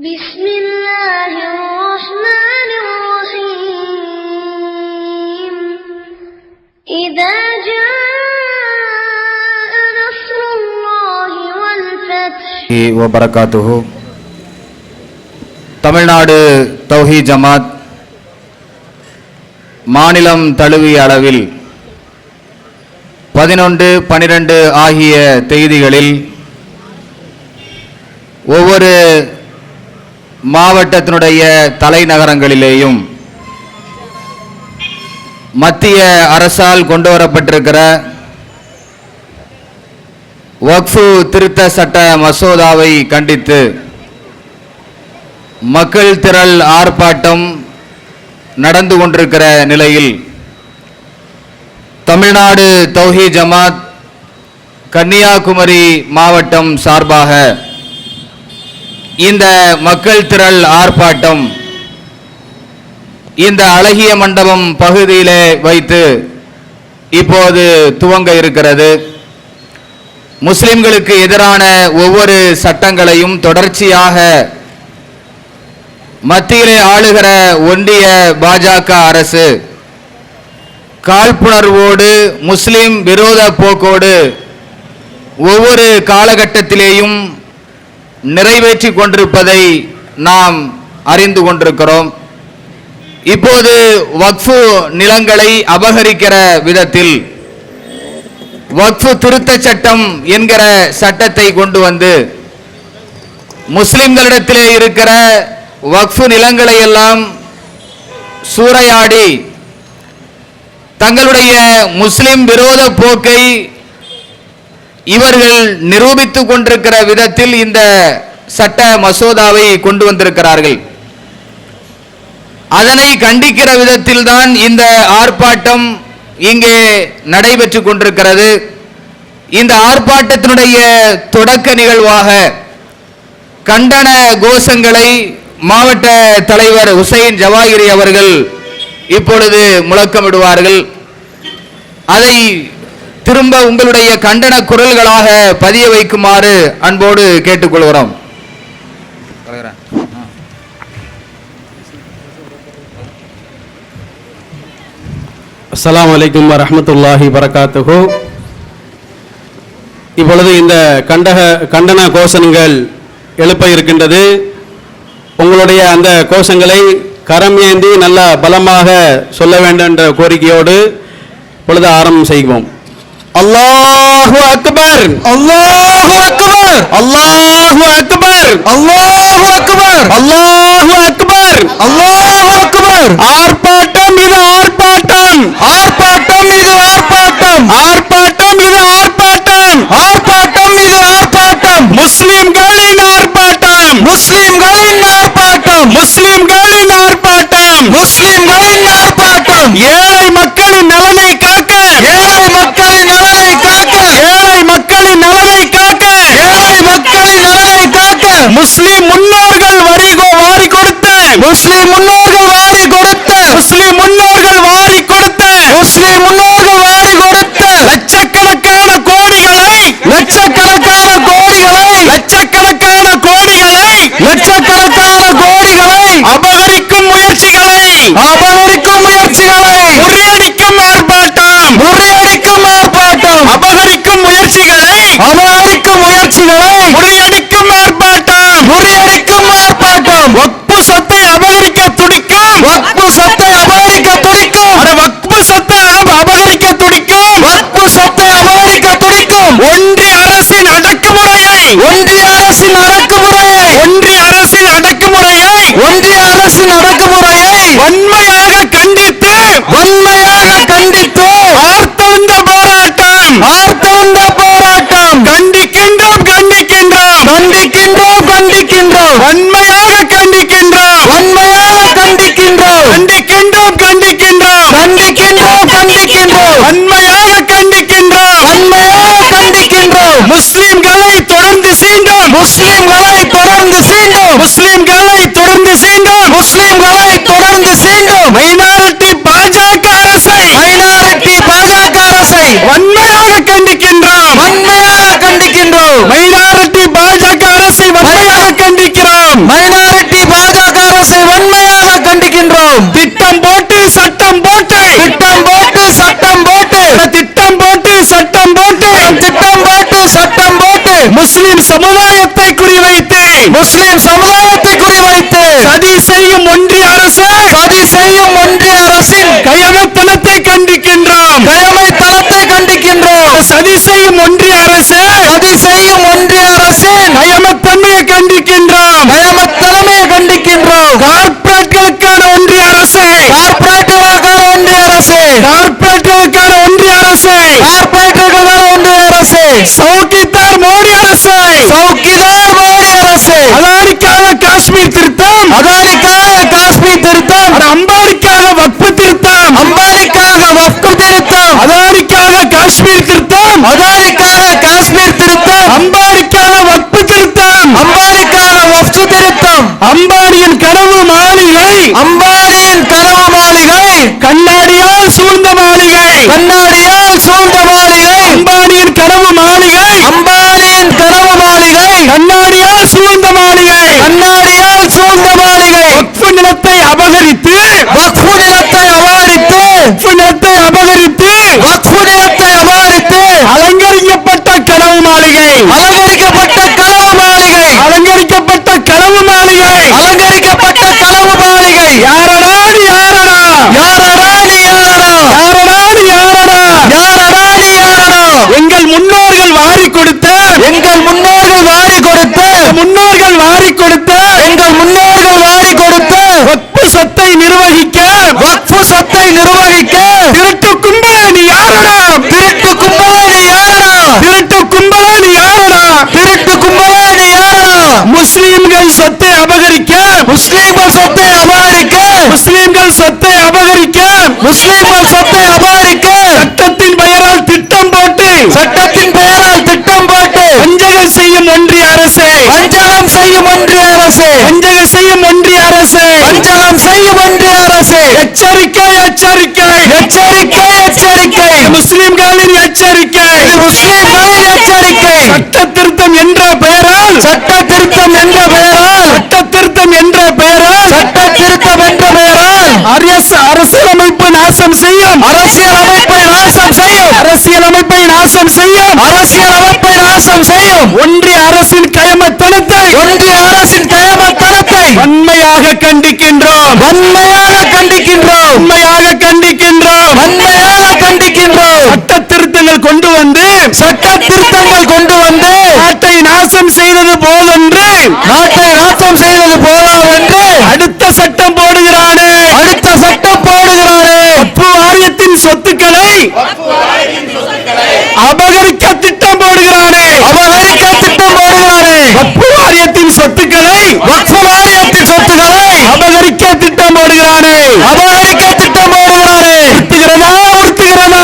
بسم الله الرحمن الرحيم إذا جاء نصر الله والفتح வபரகாத்துஹு தமிழ்நாடு தௌஹி ஜமாத் மாநிலம் தழுவிய அளவில் பதினொன்று பனிரெண்டு ஆகிய தேதிகளில் ஒவ்வொரு மாவட்டத்தினுடைய தலைநகரங்களிலேயும் மத்திய அரசால் கொண்டு வரப்பட்டிருக்கிற வக்ஃபு திருத்த சட்ட மசோதாவை கண்டித்து மக்கள் திரள் ஆர்ப்பாட்டம் நடந்து கொண்டிருக்கிற நிலையில் தமிழ்நாடு தௌஹி ஜமாத் கன்னியாகுமரி மாவட்டம் சார்பாக இந்த மக்கள் திரள் ஆர்ப்பாட்டம் இந்த அழகிய மண்டபம் பகுதியிலே வைத்து இப்போது துவங்க இருக்கிறது. முஸ்லிம்களுக்கு எதிரான ஒவ்வொரு சட்டங்களையும் தொடர்ச்சியாக மத்தியிலே ஆளுகிற ஒன்றிய பாஜக அரசு காழ்ப்புணர்வோடு முஸ்லிம் விரோத போக்கோடு ஒவ்வொரு காலகட்டத்திலேயும் நிறைவேற்றி கொண்டிருப்பதை நாம் அறிந்து கொண்டிருக்கிறோம். இப்போது வக்ஃபு நிலங்களை அபகரிக்கிற விதத்தில் வக்ஃபு திருத்த சட்டம் என்கிற சட்டத்தை கொண்டு வந்து முஸ்லிம்களிடத்திலே இருக்கிற வக்ஃபு நிலங்களை எல்லாம் சூறையாடி தங்களுடைய முஸ்லிம் விரோத போக்கை இவர்கள் நிரூபித்துக் கொண்டிருக்கிற விதத்தில் இந்த சட்ட மசோதாவை கொண்டு வந்திருக்கிறார்கள். அதனை கண்டிக்கிற விதத்தில் தான் இந்த ஆர்ப்பாட்டம் இங்கே நடைபெற்று கொண்டிருக்கிறது. இந்த ஆர்ப்பாட்டத்தினுடைய தொடக்க நிகழ்வாக கண்டன கோஷங்களை மாவட்ட தலைவர் ஹுசைன் ஜவாஹிரி அவர்கள் இப்பொழுது முழக்கமிடுவார்கள். அதை திரும்ப உங்களுடைய கண்டன குரல்களாக பதிய வைக்குமாறு அன்போடு கேட்டுக்கொள்கிறோம். அஸ்ஸலாமு அலைக்கும் வரஹ்மத்துல்லாஹி வரகாத்துஹு இப்பொழுது இந்த கண்டக கண்டன கோஷங்கள் எழுப்ப இருக்கின்றது. உங்களுடைய அந்த கோஷங்களை கரம் ஏந்தி நல்ல பலமாக சொல்ல வேண்டும் என்ற கோரிக்கையோடு இப்பொழுது ஆரம்பம் செய்வோம். அல்லாஹு அக்பர் அல்லாஹு அக்பர் அல்லாஹு அக்பர் அல்லாஹு அக்பர் அல்லாஹு அக்பர் அல்லாஹு அக்பர் ஆர்ப்பாட்டம் இது ஆர்ப்பாட்டம் ஆர்ப்பாட்டம் இது ஆர்ப்பாட்டம் ஆர்ப்பாட்டம் இது ஆர்ப்பாட்டம் ஆர்ப்பாட்டம் இது ஆர்ப்பாட்டம் முஸ்லிம்களின் ஆர்ப்பாட்டம் முஸ்லிம்களின் ஆர்ப்பாட்டம் முஸ்லிம்களின் ஆர்ப்பாட்டம் முஸ்லிம்களின் ஆர்ப்பாட்டம் ஏழை மக்களின் நலனை காக்க ஏழை மக்களின் நலனை காக்க ஏழை மக்களின் நலனை காக்க ஏழை மக்களின் நலனை காக்க முஸ்லிம் முன்னோர்கள் வரிகோ வாரி கொடுத்த முஸ்லிம் முன்னோர்கள் வாரி கொடுத்த முஸ்லிம் முன்னோர்கள் வாரி கொடுத்த முஸ்லிம் முன்னோர்கள் வாரி கொடுத்த லட்சக்கணக்கான கோடிகளை லட்சக்கணக்கான கோடிகளை லட்சக்கணக்கான கோடிகளை லட்சக்கணக்கான கோடிகளை அபகரிக்கும் முயற்சிகளை அபகரிக்கும் முயற்சிகளை முறியடிக்கும் ஆர்ப்பாட்டம். முறியடிக்கும் ஆர்ப்பாட்டம். அபகரிக்கும் முயற்சிகளை அபகரிக்கும் முயற்சிகளை முறியடிக்கும் ஆர்ப்பாட்டம் முறியடிக்கும் ஆர்ப்பாட்டம் வக்பு சொத்தை அபகரிக்க துடிக்கும் வக்பு சொத்தை அபகரிக்க துடிக்கும் அட வக்பு சொத்தை அப- அபகரிக்க துடிக்கும் வக்பு சொத்தை அபகரிக்க துடிக்கும் ஒன்றிய அரசின் அடக்குமுறையை ஒன்றிய அரசின் அடக்குமுறையை ஒன்றிய அரசின் அடக்குமுறையை ஒன்றிய அரசின் அடக்குமுறையை வன்மையாக கண்டித்து வன்மையாக கண்டித்து ஆர்த்தவந்த போராட்டம் ஆர்த்தவந்த போராட்டம் கண்டிக்கின்றோம் கண்டிக்கின்றோம் கண்டிக்கின்றோம் கண்டிக்கின்றோம் வன்மையாக கண்டிக்கின்றோம் வன்மையாக கண்டிக்கின்றோம் கண்டிக்கின்றோம் கண்டிக்கின்றோம் கண்டிக்கின்றோம் கண்டிக்கின்றோம் வன்மையாக கண்டிக்கின்றோம் வன்மையாக கண்டிக்கின்றோம் முஸ்லிம்களை தொடர்ந்து சீண்டும் முஸ்லிம்களை தொடர்ந்து சீண்டும் முஸ்லிம்களை தொடர்ந்து சீண்டும் முஸ்லிம்களை தொடர்ந்து சீண்டும் மைனாரிட்டி பாஜக அரசை மைனாரிட்டி பாஜக அரசை வன்மையாக கண்டிக்கின்றோம் வன்மையாக கண்டிக்கின்றோம் மைனாரிட்டி பாஜக அரசை வன்மையாக கண்டிக்கிறோம் மைனாரிட்டி முஸ்லிம் சமுதாயத்தை குறிவைத்து சதி செய்யும் ஒன்றிய அரசு. சதி செய்யும் ஒன்றிய அரசின் கயமத்தனத்தை கண்டிக்கின்றோம் கயமைத்தனத்தை கண்டிக்கின்றோம். சதி செய்யும் ஒன்றிய அரசு. சதி செய்யும் ஒன்றிய அரசின் கயமத்தன்மையை கண்டிக்கின்றோம் கயமத்தனமையை கண்டிக்கின்றோம். கார்ப்பரேட்களுக்கான ஒன்றிய அரசு. கார்பரேட்டுகளுக்கான ஒன்றிய அரசு. கார்ப்பரேட்களுக்கான ஒன்றிய அரசு. கார்பரேட்டுகளுக்கான ஒன்றிய அரசு. அபகரித்து வக்ஃபு நிலத்தை அபகரித்து வக்ஃபு நிலத்தை அபகரித்து அலங்கரிக்கப்பட்ட கனவு மாளிகை அலங்கரிக்கப்பட்ட கனவு மாளிகை அலங்கரிக்கப்பட்ட கனவு மாளிகை அலங்கரிக்கப்பட்ட கனவு மாளிகை யாரடா நீ யாரடா யாரடா நீ யாரடா யாரடா நீ யாரடா யாரடா நீ யாரடா எங்கள் முன்னோர்கள் வாரி கொடுத்த எங்கள் முன்னோர்கள் வாரி கொடுத்து முன்னோர்கள் வாரி கொடுத்த எங்கள் முன்னோர்கள் வாரி கொடுத்து வக்பு சொத்தை நிர்வகிக்க வக்ஃபு சொத்தை நிர்வகிக்க திருட்டு கும்பல நீ யாரடா திருட்டு கும்பலே நீ யாரடா திருட்டு கும்பல நீ யாரடா திருட்டு கும்பலே நீ யாரடா முஸ்லிம்கள் சொத்தை அபகரிக்க முஸ்லீம்கள் சொத்தை அபகரிக்க முஸ்லிம்கள் சொத்தை அபகரிக்க முஸ்லீம்கள் சொத்தை அபகரிக்க சட்டத்தின் பெயரால் திட்டம் போட்டு சட்டத்தின் பெயரால் திட்டம் போட்டு வஞ்சகம் செய்யும் ஒன்றிய அரசு. வஞ்சகம் செய்யும் ஒன்றிய அரசு. வஞ்சகம் செய்யும் ஒன்றிய அரசு. வஞ்சகம் செய்யும் ஒன்றிய அரசு. எச்சரிக்கை எச்சரிக்கை. எச்சரிக்கை எச்சரிக்கை. முஸ்லிம்களின் எச்சரிக்கை. முஸ்லீம்களின் எச்சரிக்கை. சட்ட திருத்தம் என்ற பெயரால் சட்ட திருத்தம் என்ற பெயரால் சட்ட திருத்தம் என்ற பெயரால் சட்ட திருத்தம் என்ற பெயரால் அரசு அரசியலமைப்பு நாசம் செய்யும். அரசியல் அமைப்பை நாசம் செய்யும். அரசியல் அமைப்பை நாசம் செய்யும். அரசியல் அமைப்பை நாசம் செய்யும். ஒன்றிய அரசின் கயமத்தனத்தை ஒன்றிய அரசின் கயமத்தனத்தை வன்மையாக கண்டிக்கின்றோம். வன்மையாக கண்டிக்கின்றோம். வன்மையாக கண்டிக்கின்றோம். வன்மையாக கண்டிக்கின்றோம். சட்ட திருத்தங்கள் கொண்டு வந்து சட்ட திருத்தங்கள் கொண்டு வந்து நாட்டை நாசம் செய்தது போதென்று நாட்டை நாசம் செய்வது போதாவென்று அடுத்த சட்டம் போடுகிறானே அடுத்த சட்டம் போடுகிறாரே வக்ஃபு வாரியத்தின் சொத்துக்களை அபகரிக்க திட்டம் போடுகிறானே. அபகரிக்க திட்டம் போடுகிறாரே வக்ஃபு வாரியத்தின் சொத்துக்களை வக்ஃபு வாரியத்தின் சொத்துக்களை அபகரிக்க திட்டம் போடுகிறானே. அபகரிக்க திட்டம் போடுகிறாரே உறுத்துகிறதா உறுத்துகிறதா?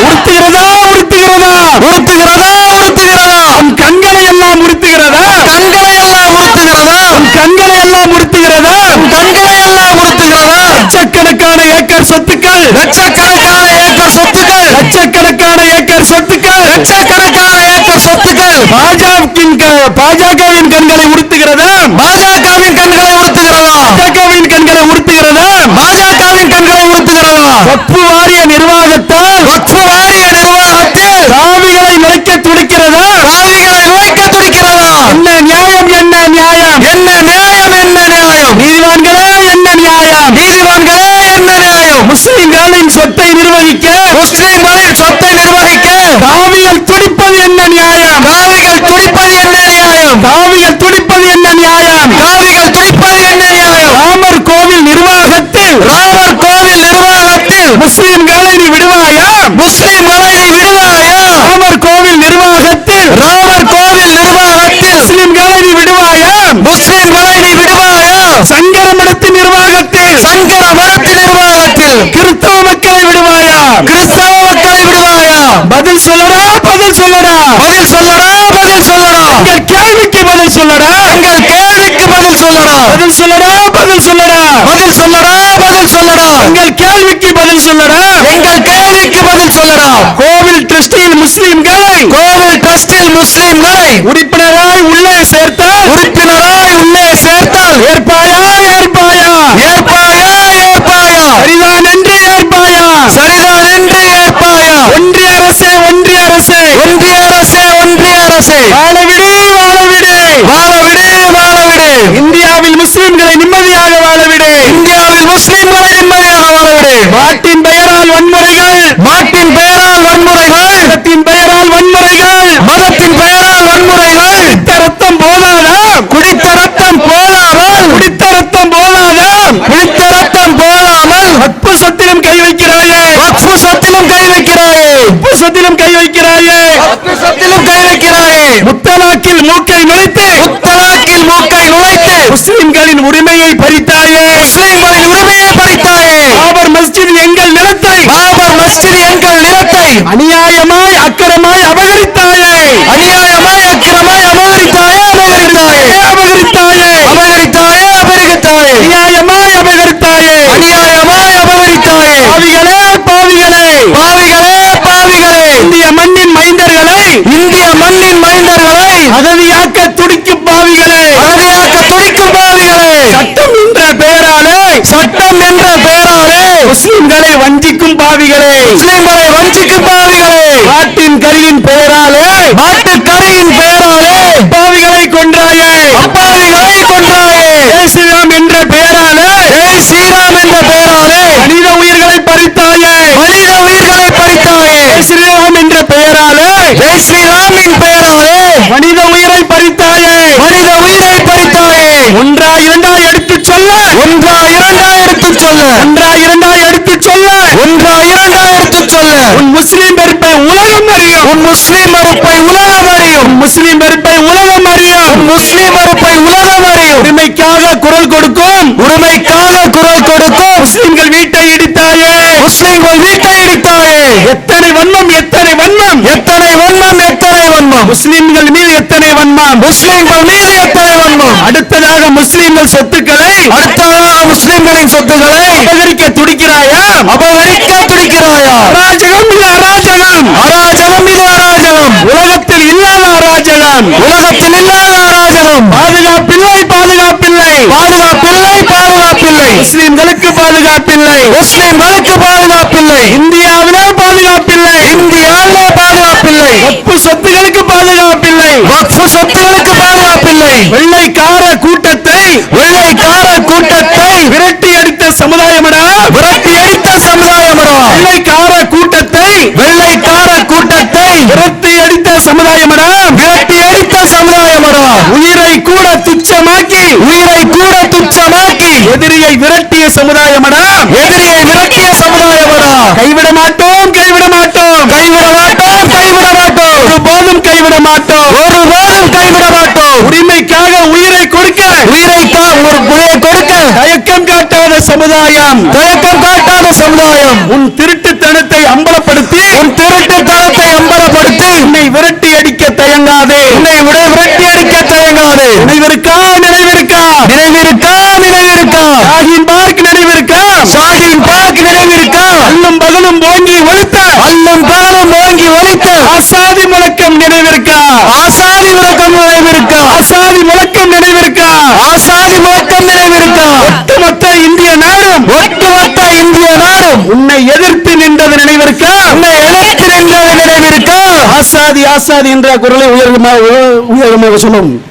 உறுத்துகிறதா உறுத்துகிறதா? உறுத்துகிறதா உறுத்துகிறதா? உன் கண்களை எல்லாம் உறுத்துகிறதா கண்களை எல்லாம் உறுத்துகிறதா உன் கண்களை எல்லாம் உறுத்துகிறதா கண்களை எல்லாம் உறுத்துகிறதா லட்சக்கணக்கான ஏக்கர் சொத்துக்கள். லட்சக்கணக்கான ஏக்கர் சொத்துக்கள். லட்சக்கணக்கான ஏக்கர் சொத்துக்கள். லட்சக்கணக்கான ஏக்கர் சொத்துக்கள். பாஜகவின் பாஜகவின் கண்களை உறுத்துகிறதா? பாஜகவின் கண்களை உறுத்துகிறதா? பாஜகவின் கண்களை உறுத்துகிறதா? பாஜகவின் கண்களை உறுத்துகிறதா? வக்ஃபு வாரிய நிர்வாகத்தால் வக்ஃபு வாரிய நிர்வாகத்தில் சாவிகளை நுழைக்க துடிக்கிறதா சாவிகளை நுழைக்க துடிக்கிறதா என்ன நியாயம் என்ன நியாயம் என்ன நியாயம் என்ன நியாயம் நீதிவான்களே என்ன நியாயம் நீதிமன்றங்களே என்ன நியாயம் முஸ்லிம்களின் சொத்தை நிர்வகிக்க முஸ்லிம்களின் சொத்தை நிர்வகிக்க காவிகள் துடிப்பது என்ன நியாயம் காவிகள் துடிப்பது என்ன நியாயம் காவிகள் துடிப்பது என்ன நியாயம் காவிகள் துடிப்பது என்ன நியாயம் ராமர் கோவில் நிர்வாகத்தில் ராமர் கோவில் நிர்வாகத்தில் முஸ்லிம்களை நீ விடுவாயா முஸ்லிம்களை நீ விடுவாயா ராமர் கோவில் நிர்வாகத்தில் ராமர் கோவில் நிர்வாகத்தில் முஸ்லிம்களை நீ விடுவாயா முஸ்லிம்களை நீ விடுவாயா சங்கர மடத்தின் நிர்வாகத்தில் சங்கர மடத்து நிர்வாகத்தில் கிறிஸ்தவ மக்களை விடுவாயா கிறிஸ்தவ மக்களை விடுவாயா பதில் சொல்லடா பதில் சொல்லடா பதில் சொல்லடா பதில் சொல்லடா எங்கள் கேள்விக்கு பதில் சொல்லடா. எங்கள் கேள்விக்கு பதில் சொல்லடா. பதில் சொல்லடா பதில் சொல்லடா. பதில் சொல்லடா பதில் சொல்லடா. எங்கள் கேள்விக்கு பதில் சொல்லடா. எங்கள் கேள்விக்கு பதில் சொல்லடா. கோவில் ட்ரஸ்டியில் முஸ்லிம்களை. கோவில் ட்ரஸ்டில் முஸ்லிம்களை. உறுப்பினராய் உள்ளே சேர்த்தால். உறுப்பினராய் உள்ளே சேர்த்தால். ஏற்பாயா ஏற்பாயா. ஏற்பாயா ஏற்பாயா. சரிதான் என்று ஏற்பாயா. சரிதான் என்று ஏற்பாயா. ஒன்றிய அரசே ஒன்றிய அரசே. ஒன்றிய அரசே ஒன்றிய அரசே. வாழவிடு இந்தியாவில் முஸ்லிம்களை நிம்மதியாக வாழவிடு. இந்தியாவில் முஸ்லிம்களை நிம்மதியாக வாழவிடு. மாட்டின் பெயரால் வன்முறைகள். மாட்டின் பெயரால் வன்முறைகள். மதத்தின் பெயரால் வன்முறைகள். மதத்தின் பெயரால் வன்முறைகள். குடித்த ரத்தம் போதாதா? குடித்த ரத்தம் போதாமல். குடித்த ரத்தம் போதாதா? குடித்த ரத்தம் போதாமல். அற்ப சொத்திலும் கை வைக்கிறாயே. வக்ஃபு சொத்திலும் கை வைக்கிறாயே. அற்ப சொத்திலும் கை வைக்கிறாயே. வக்ஃபு சொத்திலும் கை வைக்கிறாயே. முத்தலாக்கில் மூக்கை நுழைத்து முஸ்லிம்களின் உரிமையை பறித்தாயே. முஸ்லிம்களின் உரிமையை பறித்தாயே. பாபர் மஸ்ஜித் எங்கள் நிலத்தை. பாபர் மஸ்ஜித் எங்கள் நிலத்தை. அநியாயமாய் அக்கிரமாய் அபகரித்தாயே. அநியாயமாய் அக்கிரமாய் அபகரித்தாயே அபகரித்தாயே. அபகரித்தாயே. அபகரித்தாயே அபகரித்தாயே. அநியாயமாய் அபகரித்தாயே. அநியாயமாய் அபகரித்தாயே. பாவிகளே பாவிகளே. பாவிகளே பாவிகளே. இந்திய மண்ணின் மைந்தர்களை. இந்திய மண்ணின் மைந்தர்களை. அகதியாக்க துடிக்கும் பாவிகளே அகதியாக்க துடிக்கும் பாவிகளே சட்டம் என்ற பெயராலே சட்டம் என்ற பெயராலே முஸ்லிம்களை வஞ்சிக்கும் பாவிகளே. முஸ்லிம்களை வஞ்சிக்கும் பாவிகளே. நாட்டின் கரியின் பெயராலே மாட்டுக்கரியின் பெயராலே பாவிகளை கொன்றாயே. அப்பாவிகளை கொன்றாயே. ஜெய் ஸ்ரீராம் என்ற பெயராலே ஜெய் ஸ்ரீராம் என்ற பெயராலே மனித உயிர்களை பறித்தாயே. மனித உயிர்களை பறித்தாயே. ஜெய் ஸ்ரீராம் என்ற பெயராலே ஜெய் ஸ்ரீராமின் பெயராலே மனித உயிரை பறித்தாயே. மனித உயிரை பறித்தாயே. ஒன்றா இரண்டா எடுத்துச் சொல்ல ஒன்றா இரண்டா எடுத்துச் சொல்ல. ஒன்றா இரண்டா எடுத்துச் சொல்ல. ஒன்றா இரண்டா எடுத்துச் சொல்ல. உன் முஸ்லிம் வெறுப்பை உலகம் அறியும். உன் முஸ்லிம் மறுப்பை உலகம் அறியும். முஸ்லிம் வெறுப்பை உலகம் அறியும். முஸ்லிம் மறுப்பை உலகம் அறியும். உரிமைக்காக குரல் கொடுக்கும். உரிமைக்காக குரல் கொடுக்கும். முஸ்லிம்கள் வீட்டை இடித்தாயே. முஸ்லிம்கள் வீட்டை இடித்தாயே. எத்தனை வன்மம் எத்தனை வன்மம். எத்தனை வன்மம் எத்தனை வன்மம். முஸ்லிம்கள் மீது எத்தனை வன்மம். முஸ்லிம்கள் மீது எத்தனை வன்மம். அடுத்ததாக முஸ்லிம்கள் சொத்துக்களை அடுத்ததாக முஸ்லிம்களின் சொத்துக்களை அபகரிக்க துடிக்கிறாயா? அபகரிக்க துடிக்கிறாயா? அராஜகம் இது அராஜகம். அராஜகம் இது அராஜகம். உலகத்தில் இல்லாத அராஜகம். உலகத்தில் இல்லாத அராஜகம். பாதுகாப்பில்லை பாதுகாப்பில்லை. பாதுகாப்பில்லை பாதுகாப்பில்லை. முஸ்லிம்களுக்கு பாதுகாப்பில்லை. முஸ்லிம்களுக்கு பாதுகாப்பில்லை. இந்தியாவிலே பாதுகாப்பில்லை. இந்தியாவிலே பாதுகாப்பில்லை. ஒப்பு சொத்துகளுக்கு பாதுகாப்பில்லை. வக்ஃபு சொத்துகளுக்கு பாதுகாப்பில்லை. வெள்ளைக்கார கூட்டத்தை வெள்ளைக்கார கூட்டத்தை விரட்டி அடித்த சமுதாயமடா விரட்டி அடித்த சமுதாயமடா வெள்ளைக்கார கூட்டத்தை வெள்ளைக்கார கூட்டத்தை விரட்டி அடித்த சமுதாயமடா விரட்டி அடித்த சமுதாயமடா உயிரை கூட துச்சமாக்கி உயிரை கூட துச்சமாக்கி எதிரியை விரட்டிய சமுதாயமடா எதிரியை விரட்டிய சமுதாயமடா கைவிட மாட்டோம் கைவிட மாட்டோம். கைவிட மாட்டோம் கைவிட மாட்டோம். ஒருபோதும் கைவிட மாட்டோம். ஒருபோதும் கைவிட மாட்டோம். உரிமைக்காக உயிரை கொடுக்க. உயிரை ஒரு கொடுக்க. தயக்கம் காட்டாத சமுதாயம் தயக்கம் காட்டாத சமுதாயம். உன் திருட்டுத்தனத்தை அம்பலப்படுத்தி உன் திருட்டு தரத்தை அம்பலப்படுத்தி உன்னை விரட்டி அடிக்க தயங்காதே. உன்னை விட விரட்டி அடிக்க தயங்காது. நினைவிருக்கா நினைவிருக்கா? நினைவிருக்கா நினைவிருக்கா? ஷாஹின் பார்க் நினைவிருக்கா? ஷாஹின் பார்க் நினைவிருக்கா? அல்லும் பகலும் ஓங்கி ஒழுத்த அல்லும் பகலும் ஓங்கி ஒலித்த ஆசாதி முழக்கம் நினைவிருக்கா? உன்னை எதிர்த்து நின்றது நினைவிருக்கா? உன்னை எதிர்த்து நின்றது நினைவிருக்கா? ஆசாதி ஆசாதி என்ற குரலை உயர்கமாக உயர்கமாக சொல்லும்.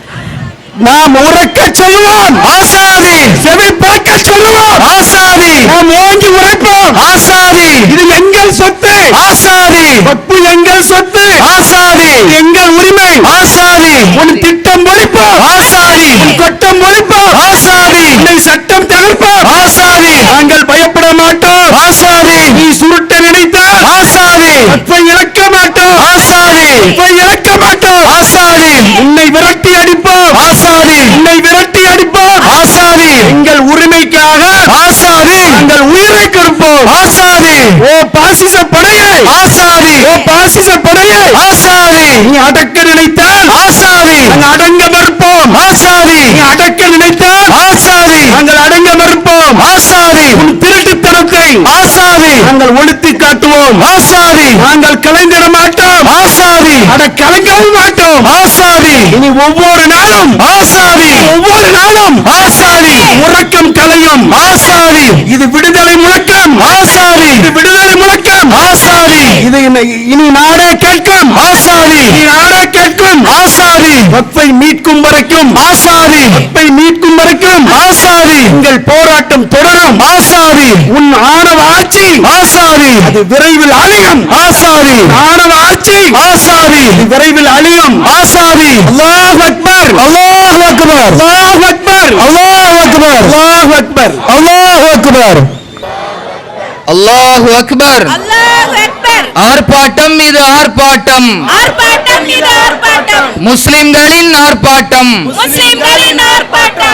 நாம் உறக்க சொல்லுவோம். ஆசாதி. செவி பார்க்க சொல்லுவோம். ஆசாதி. நாம் ஓங்கி உரைப்போம். ஆசாதி. இது எங்கள் சொத்து. ஆசாதி. பப்பு எங்கள் சொத்து. ஆசாதி. எங்கள் உரிமை. ஆசாதி. உன் திட்டம் ஒழிப்போம் ஆசாதி. உன் கொட்டம் ஒழிப்போம் ஆசாதி. சட்டம் தகர்ப்போம் ஆசாதி. நாங்கள் பயப்பட மாட்டோம். ஆசாதி. நீ சுருட்ட நினைத்தால் ஆசாதி. அப்பை இழக்க மாட்டோம் ஆசாதி. அப்பை இழக்க மாட்டோம் ஆசாதி. உன்னை விரட்டி அடிப்போம். ஆசாதி. உன்னை விரட்டி அடிப்போம். ஆசாதி. எங்கள் உரிமைக்காக ஆசாதி. நாங்கள் உயிரை கொடுப்போம். ஆசாதி. ஓ பாசிச படையே. ஆசாதி. ஓ பாசிச படையே. ஆசாதி. நீ அடக்க நினைத்தால் ஆசாதி. நாங்கள் அடங்க மறுப்போம். ஆசாதி. நீ அடக்க நினைத்தால் ஆசாதி. நாங்கள் அடங்க மறுப்போம். ஆசாதி. ஆசாரி. நாங்கள் ஒழித்து காட்டுவோம். ஆசாரி. நாங்கள் கலைந்திட மாட்டோம். ஆசாரி. அட கலங்கவும் மாட்டோம். ஆசாரி. இனி ஒவ்வொரு நாளும் ஆசாரி. ஒவ்வொரு நாளும் ஆசாரி. முழக்கம் கலையும். ஆசாரி. இது விடுதலை முழக்கம். ஆசாரி. இது விடுதலை முழக்கம். ஆசாரி. இது இனி நாடே கேட்கும். ஆசாரி. நாடே கேட்கும். ஆசாரி. வெப்பை மீட்கும் வரைக்கும். ஆசாரி. வெப்பை மீட்கும் வரைக்கும். ஆசாரி. உங்கள் போராட்டம் தொடரும். ஆசாரி. உன் ஆறு மாணவ ஆட்சி ஆசாரி. அது விரைவில் அழியும். ஆசாரி. மாணவ ஆட்சி. ஆசாரி. விரைவில் அழியும். ஆசாரி. அல்லாஹ் அக்பர். அல்லாஹ் அக்பர். அல்லாஹ் அக்பர். அல்லாஹ் அக்பர். அல்லாஹ் அக்பர். அல்லாஹ் அக்பர். அல்லாஹ் அக்பர். அல்லாஹ் ஆர்ப்பாட்டம் இது ஆர்ப்பாட்டம். முஸ்லிம்களின் ஆர்ப்பாட்டம்.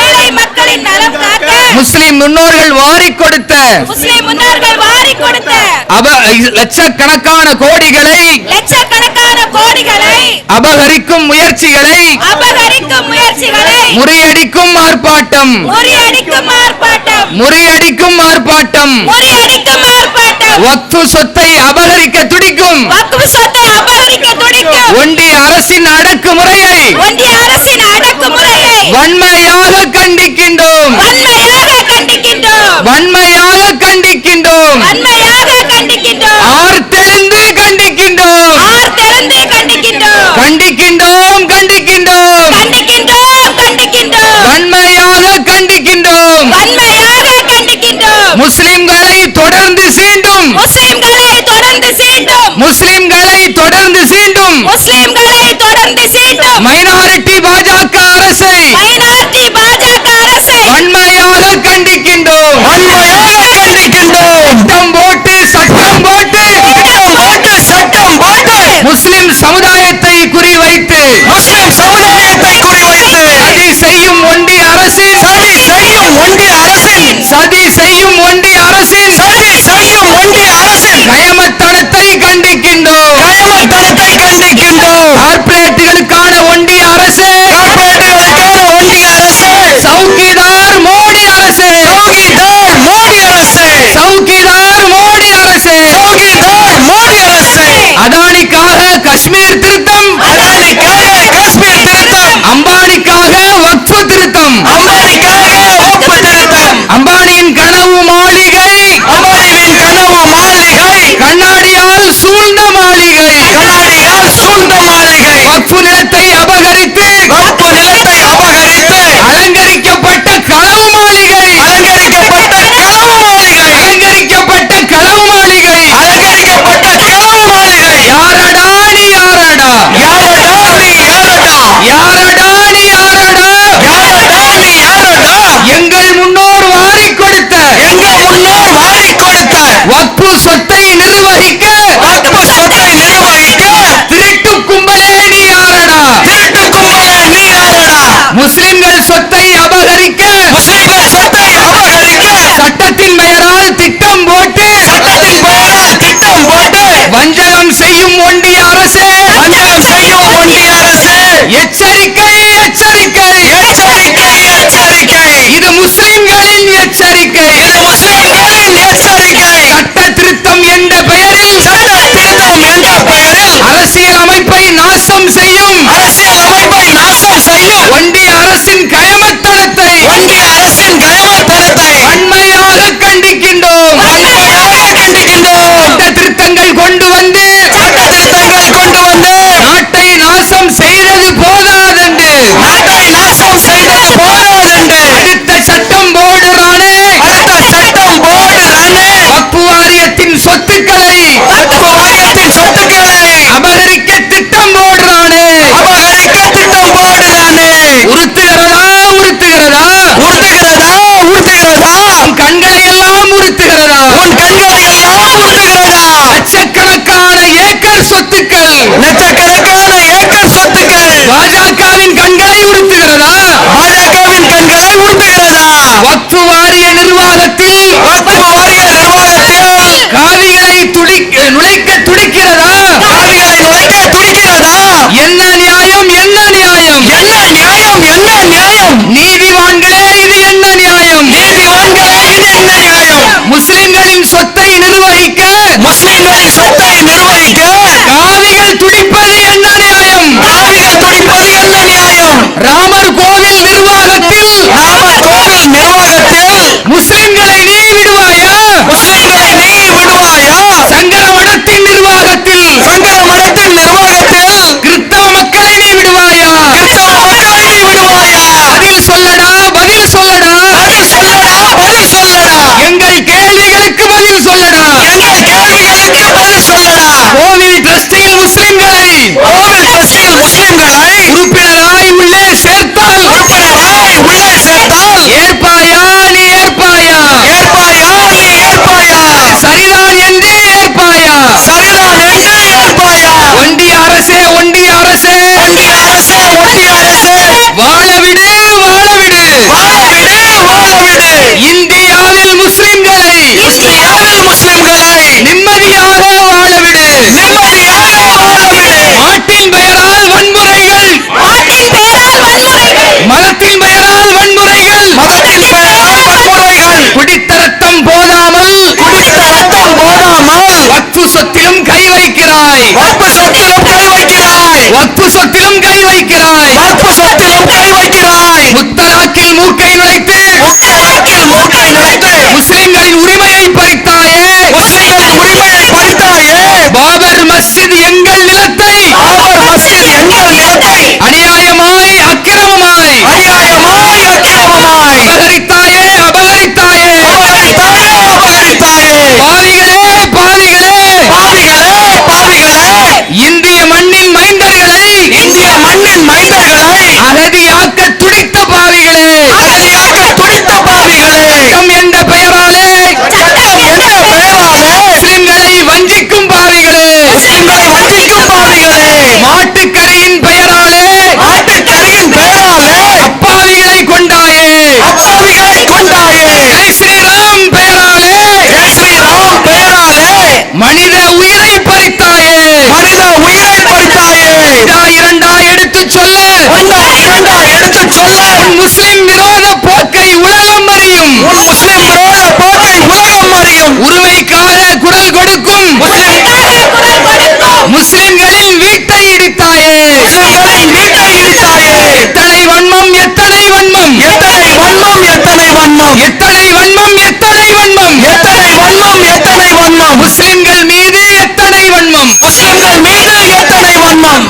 ஏழை மக்களின் நலன் காக்க. முஸ்லிம் முன்னோர்கள் வாரி கொடுத்த. லட்சக்கணக்கான கோடிகளை அபகரிக்கும் முயற்சிகளை முறியடிக்கும் ஆர்ப்பாட்டம். முறியடிக்கும் ஆர்ப்பாட்டம். முறியடிக்கும் ஆர்ப்பாட்டம். வக்ஃபு சொத்தை அபகரிக்க துடிக்கும். வக்ஃபு சொத்தை அபகரிக்க துடிக்கும். ஒன்றிய அரசின் அடக்குமுறையை ஒன்றிய அரசின் அடக்குமுறையை வன்மையாக கண்டிக்கின்றோம். வன்மையாக கண்டிக்கின்றோம். வன்மையாக கண்டிக்கின்றோம். வன்மையாக கண்டிக்கின்றோம். ஆர் கண்டிக்கின்றோம். ஆர் கண்டிக்கின்றோம். கண்டிக்கின்றோம் முஸ்லிம்களை தொடர்ந்து சீண்டும். முஸ்லிம்களை தொடர்ந்து சீண்டும். முஸ்லிம்களை தொடர்ந்து சீண்டும். முஸ்லிம்களை தொடர்ந்து சீண்டும். மைனாரிட்டி பாஜக அரசை மைனாரிட்டி பாஜக அரசை வன்மையாக கண்டிக்கின்றோம். சொத்திலும் கை வைக்கிறாய். வாக்கு சொத்திலும் கை வைக்கிறாய். வக்பு சொத்திலும் கை வைக்கிறாய். வாக்கு சொத்திலும் கை வைக்கிறாய். முத்தலாக்கில் மூக்கை நுழை 啊！你啊！你，狗日的！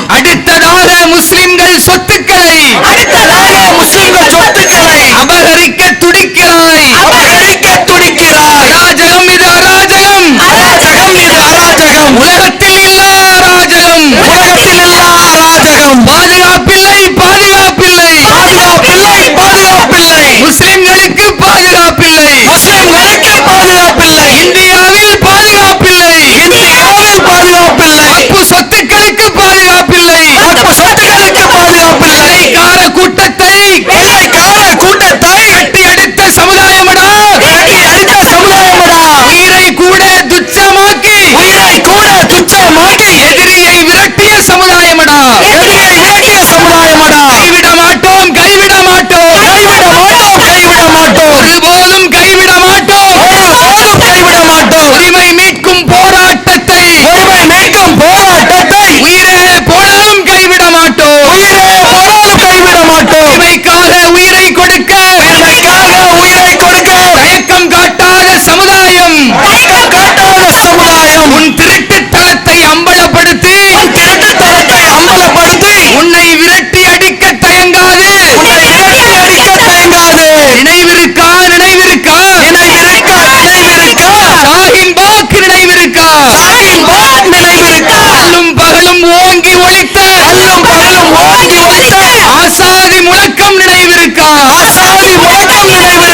அடுத்ததாக முஸ்லிம்கள் சொத்துக்களை. அடுத்ததாக முஸ்லிம்கள் சொத்துக்களை. அபகரிக்க துடிக்கிறாய். அபகரிக்க துடிக்கிறாய். அராஜகம் இது அராஜகம். அராஜகம் இது அராஜகம். உலகத்தில் Olha!